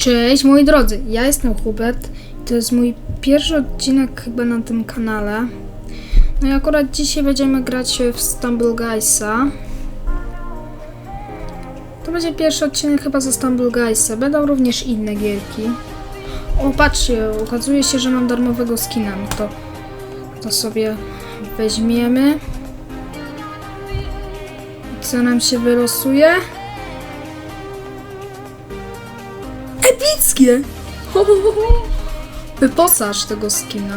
Cześć moi drodzy, ja jestem Hubert to jest mój pierwszy odcinek chyba na tym kanale. No i akurat dzisiaj będziemy grać w Stumble Guysa. To będzie pierwszy odcinek chyba ze Stumble Guysa. Będą również inne gierki. O, patrzcie, okazuje się, że mam darmowego skina. No to, to sobie weźmiemy. Co nam się wylosuje? Ho. Wyposaż tego skina.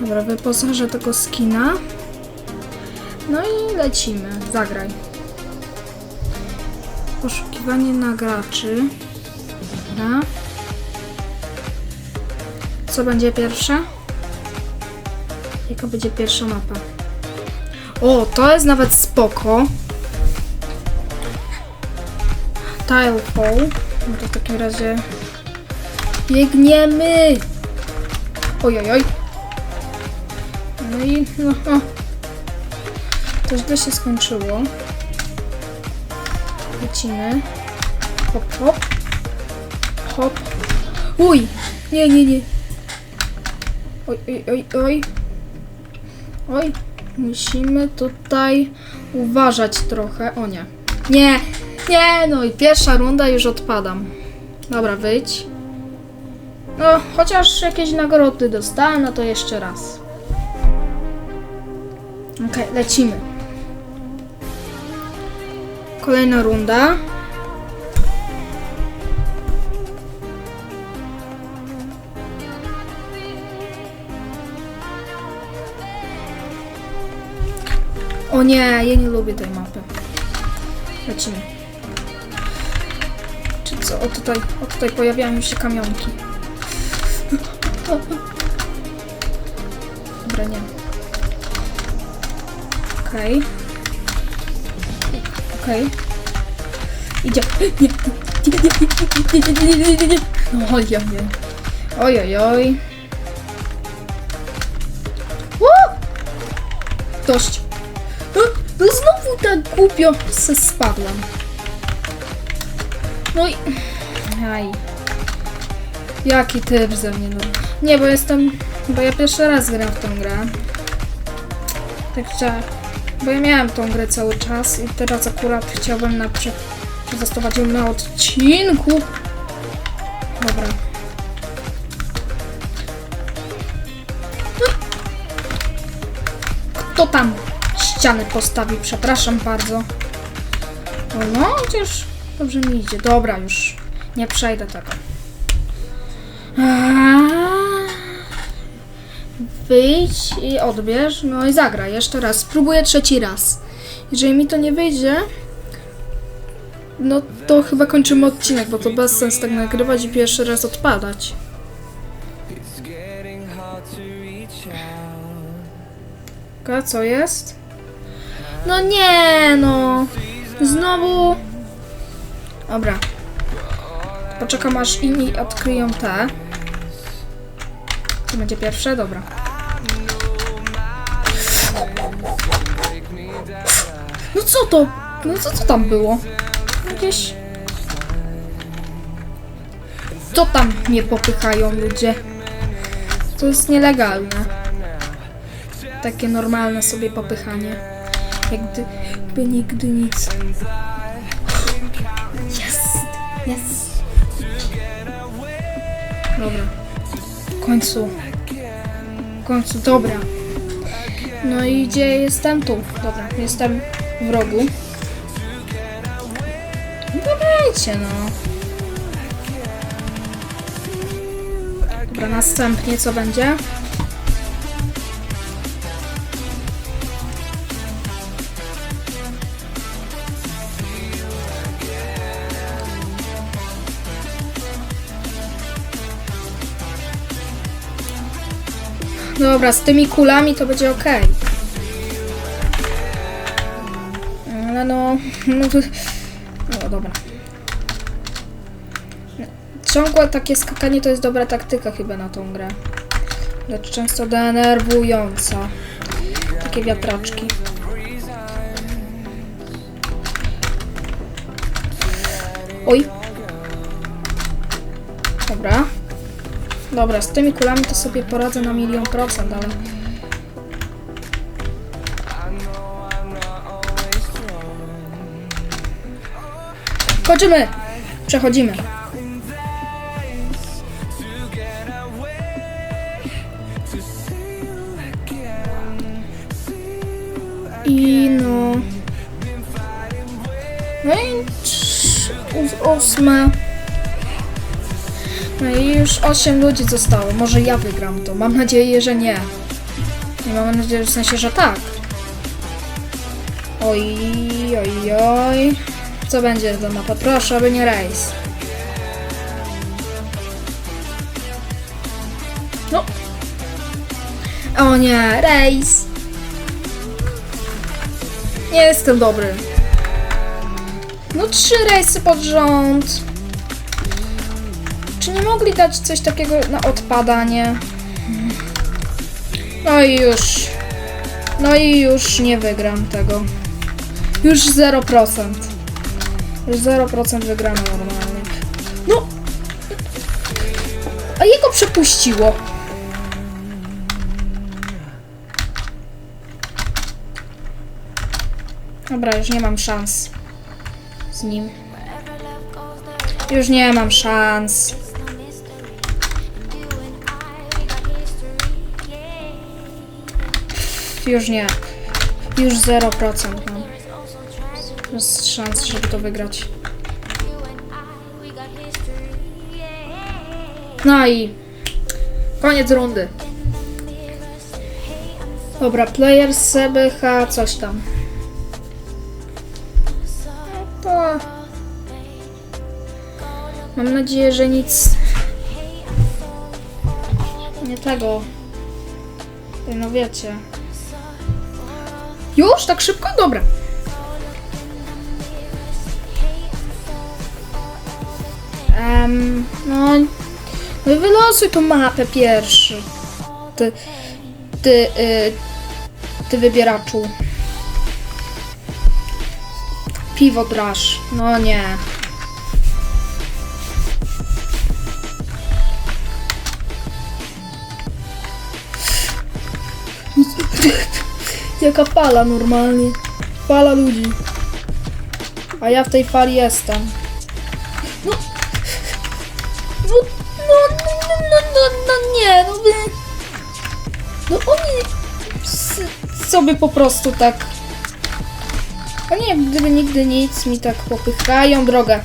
Dobra, wyposażę tego skina. No i lecimy. Zagraj. Poszukiwanie na graczy. Dobra. Co będzie pierwsze? Jaka będzie pierwsza mapa? O, to jest nawet spoko. Tilefall. No to w takim razie biegniemy. Oj, oj, oj. No i no, o. To źle się skończyło. Lecimy. Hop, hop. Hop. Uj! Nie, nie, nie. Oj, oj, oj, oj. Oj. Musimy tutaj uważać trochę. O nie. Nie, nie, no i pierwsza runda już odpadam. Dobra, wyjdź. No, chociaż jakieś nagrody dostałem, no to jeszcze raz. Okej, lecimy. Kolejna runda. O nie, ja nie lubię tej mapy. Lecimy. O tutaj, o tutaj pojawiają się kamionki. Dobra, nie. Okej. Okej. Idzie. Nie. No, oj, oj, oj. Oj, oj, oj. Dość. No, no znowu tak głupio se spadłam. No i... Aj. Jaki typ ze mnie, no. Nie, bo jestem... Bo ja pierwszy raz gram w tą grę. Tak chciałam... Bo ja miałem tą grę cały czas i teraz akurat chciałbym na prze... ją na odcinku. Dobra. Kto tam ściany postawi? Przepraszam bardzo. O no, chociaż dobrze mi idzie. Dobra, już nie przejdę tego. Aaa. Wyjdź i odbierz. No i zagraj jeszcze raz. Spróbuję trzeci raz. Jeżeli mi to nie wyjdzie, no to chyba kończymy odcinek, bo to bez sens tak nagrywać i pierwszy raz odpadać. Ka, co jest? No nie, no. Znowu. Dobra. Poczekam aż inni odkryją te. To będzie pierwsze? Dobra. No co to? No co to tam było? Jakieś... Co tam nie popychają ludzie? To jest nielegalne takie normalne sobie popychanie. Jakby nigdy nic. Jest! Jest! Dobra. W końcu. W końcu, dobra. No i gdzie jestem? Tu. Dobra, jestem w rogu. No Dawajcie, no. Dobra, następnie co będzie? Dobra, z tymi kulami to będzie ok. Ale no. No, no dobra. Ciągłe takie skakanie to jest dobra taktyka chyba na tą grę. Lecz często denerwująca. Takie wiatraczki. Oj. Dobra. Dobra, z tymi kulami to sobie poradzę na milion procent, ale... Chodzimy! Przechodzimy. I no... No i ósme. No i już 8 ludzi zostało. Może ja wygram to. Mam nadzieję, że nie. Nie mam nadzieję, w sensie, że tak. Oj, oj, oj. Co będzie za mapa? Proszę, aby nie rejs. No. O nie, rejs. Nie jestem dobry. No trzy rejsy pod rząd. Czy nie mogli dać coś takiego na odpadanie? No i już. No i już nie wygram tego. Już 0%. Już 0% wygramy normalnie. No! A jego przepuściło. Dobra, już nie mam szans z nim. Już nie mam szans. Już nie. Już 0% mam. Bez szans, żeby to wygrać. No i koniec rundy. Dobra, player CBH, coś tam. No to... Mam nadzieję, że nic... Nie tego. No wiecie. Już? Tak szybko? Dobra. Em, no, no wylosuj tą mapę pierwszy. Ty, ty, y, ty wybieraczu. Piwo drasz. No nie. Jaka fala normalnie. Fala ludzi. A ja w tej fali jestem. No. No, no, no, no, no, no nie, no. No oni sobie po prostu tak... A nie, gdyby nigdy nic mi tak popychają drogę.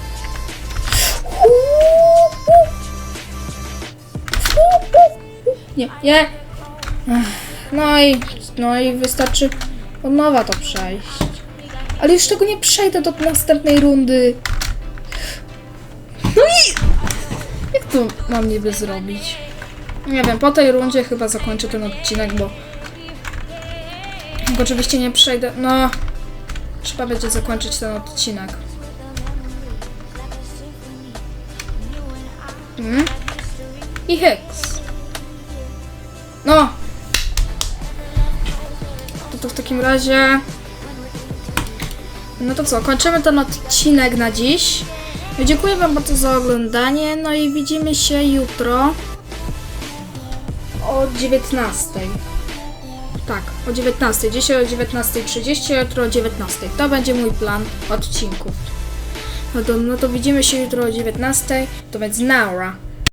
Nie, nie. No i, no i wystarczy od nowa to przejść. Ale już tego nie przejdę do następnej rundy. No i... Jak to mam niby zrobić? Nie wiem, po tej rundzie chyba zakończę ten odcinek, bo... Oczywiście nie przejdę... No... Trzeba będzie zakończyć ten odcinek. Hmm? I Hicks. Takim razie... No to co, kończymy ten odcinek na dziś. Dziękuję Wam bardzo za oglądanie, no i widzimy się jutro o 19. Tak, o 19. Dzisiaj o 19.30, jutro o 19. To będzie mój plan odcinków. No to, no to widzimy się jutro o 19. To więc Naura.